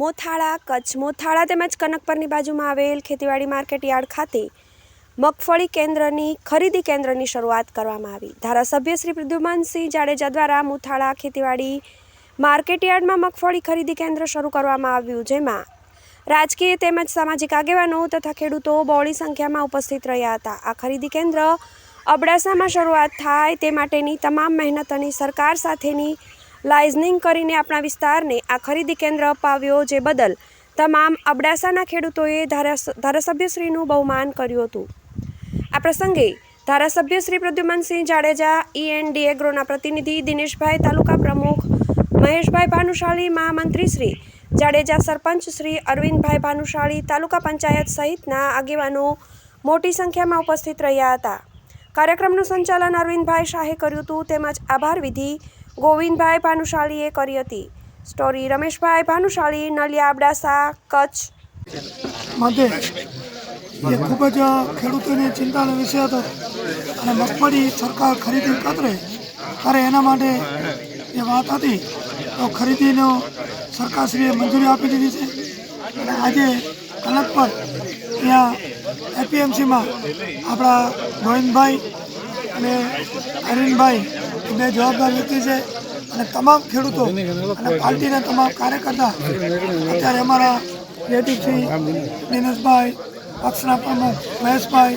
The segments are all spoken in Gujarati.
મોથાળા, કચ્છ મોથાળા તેમજ કનકપરની બાજુમાં આવેલ ખેતીવાડી માર્કેટ યાર્ડ ખાતે મગફળી કેન્દ્રની ખરીદી કેન્દ્રની શરૂઆત કરવામાં આવી. ધારાસભ્ય શ્રી પ્રદ્યુમનસિંહ જાડેજા દ્વારા મોથાળા ખેતીવાડી માર્કેટ યાર્ડમાં મગફળી ખરીદી કેન્દ્ર શરૂ કરવામાં આવ્યું, જેમાં રાજકીય તેમજ સામાજિક આગેવાનો તથા ખેડૂતો બહોળી સંખ્યામાં ઉપસ્થિત રહ્યા હતા. આ ખરીદી કેન્દ્ર અબડાસામાં શરૂઆત થાય તે માટેની તમામ મહેનત અને સરકાર સાથેની લાઇઝનિંગ કરીને આપણા વિસ્તારને આ ખરીદી કેન્દ્ર અપાવ્યો જે બદલ તમામ અબડાસાના ખેડૂતોએ ધારાસ, ધારાસભ્યશ્રીનું બહુમાન કર્યું હતું. આ પ્રસંગે ધારાસભ્ય શ્રી પ્રદ્યુમનસિંહ જાડેજા ઈએનડી એગ્રોના પ્રતિનિધિ દિનેશભાઈ તાલુકા પ્રમુખ, મહેશભાઈ ભાનુશાળી મહામંત્રી શ્રી જાડેજા સરપંચ શ્રી અરવિંદભાઈ ભાનુશાળી તાલુકા પંચાયત સહિતના આગેવાનો મોટી સંખ્યામાં ઉપસ્થિત રહ્યા હતા. કાર્યક્રમનું સંચાલન અરવિંદભાઈ શાહે કર્યું હતું. તેમજ આભાર વિધિ ગોવિંદભાઈ ભાનુશાળીએ કરી હતી. સ્ટોરી રમેશભાઈ ભાનુશાળી નલિયા અબડાસા કચ્છ. મધ્ય એ ખૂબ જ ખેડૂતોની ચિંતાનો વિષય હતો અને મગફળી સરકાર ખરીદી કતરે ત્યારે એના માટે એ વાત હતી. તો ખરીદીનો સરકારશ્રીએ મંજૂરી આપી દીધી છે. અને આજે કલક પર ત્યાં એપીએમસીમાં આપણા ગોવિંદભાઈ અને અરવિંદભાઈ એ બે જવાબદાર વ્યક્તિ છે અને તમામ ખેડૂતો અને પાર્ટીના તમામ કાર્યકર્તા અત્યારે અમારા જયદીપસિંહ દિનેશભાઈ, પક્ષના પ્રમુખ, મહેશભાઈ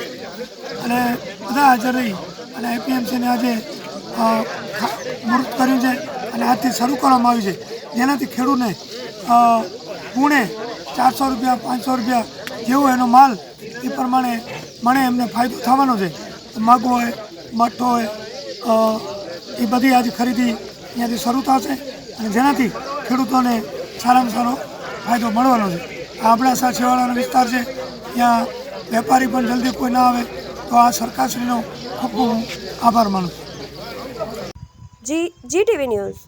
અને બધા હાજર રહી અને એપીએમસીને આજે મૂર્ત કર્યું છે અને આજથી શરૂ કરવામાં આવ્યું છે. જેનાથી ખેડૂતને પૂણે ચારસો રૂપિયા, પાંચસો રૂપિયા જેવો એનો માલ એ પ્રમાણે મને એમને ફાયદો થવાનો છે. માગવો હોય મઠ હોય એ બધી આજે ખરીદી અહીંયાથી શરૂ થશે અને જેનાથી ખેડૂતોને સારામાં સારો ફાયદો મળવાનો છે. આ અબડાસા છેવાડાનો વિસ્તાર છે, ત્યાં વેપારી પણ જલ્દી કોઈ ના આવે, તો આ સરકારશ્રીનો ખૂબ ખૂબ આભાર માનું છું. જી જી ટીવી ન્યૂઝ.